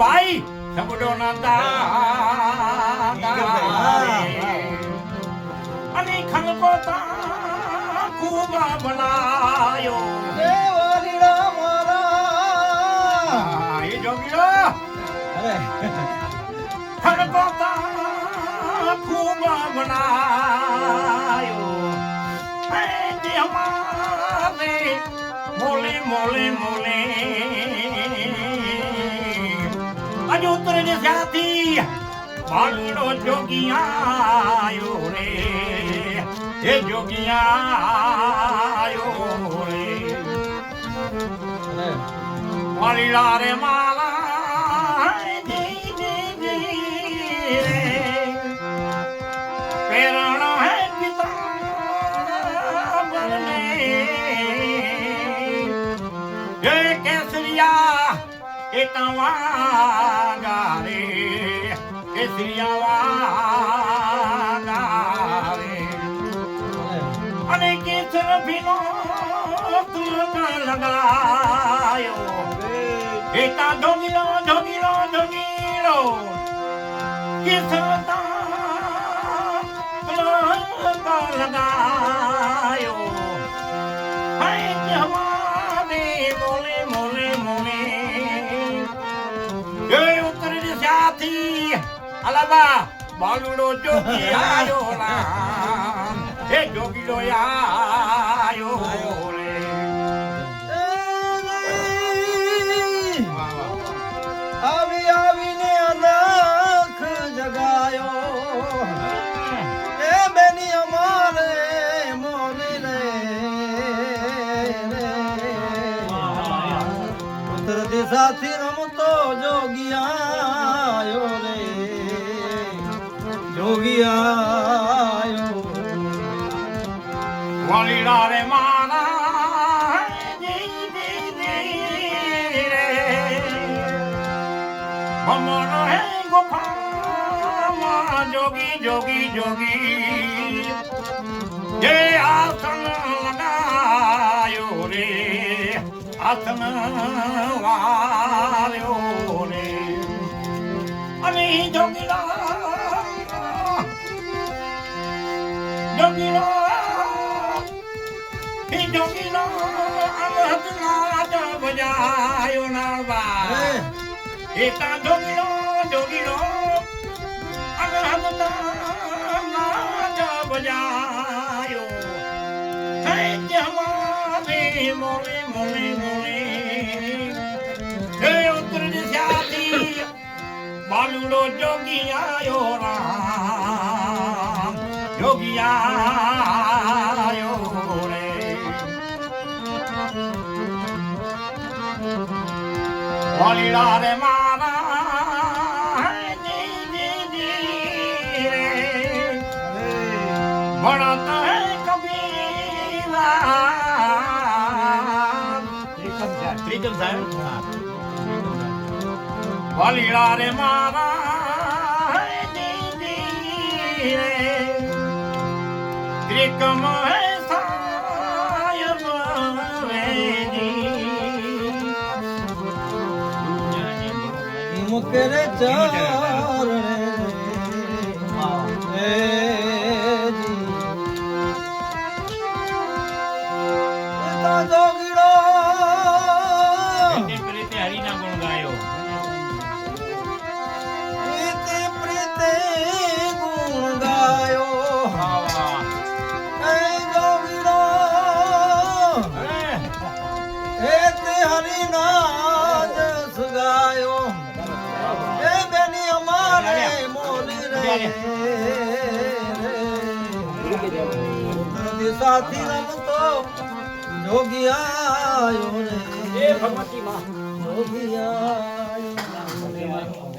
ભાઈ ના અને ખલકો તા ખૂબ બનાયો મોલે મોલે મોલે. અજ ઉતરે ને સાથી બાલડો જોગિયાયો રે. રે વાલીલા રે માલા પ્રેરણ હે પિતા જય કેસરિયા એ તવા રે કેસરિયા વા રે અને કેસર ભીનો તુલક લગાયો ઢોગીલો ઢોગીલો કેસરતા તુલક લગાયો હાય કે હમારે મોલે મોલે મોલે એ ઉતરી સાથી અલાબા બાલુડો જોગી આયો રામ એ જોગીડો આયો ઉત્તર સાથી રમતો જોગિયાયો રે. જોગિયાયો. વાલીડા રે મારા મમર હે ગોપામાં જોગી જોગી જોગી. જે આસન લગાયો આસન રે અને જોગીલા જોગીલા હે જોગીલા અમહતના જ બજાયો ના એતા જોગીલો જોગીલો મોલે મોલે મોલે હે ઉત્તર દિશાથી બાલુડો જોગી આયો રામ. જોગી આયો રે. વાલીડા રે મારા, જી જી જી રે. ભણત ત્રિકમ સાહેબ? વાલીડા રે મારા ત્રિકમ હે મુકરે ચરણે દિશાથી રમતો જોગી આયો ભગવતી માં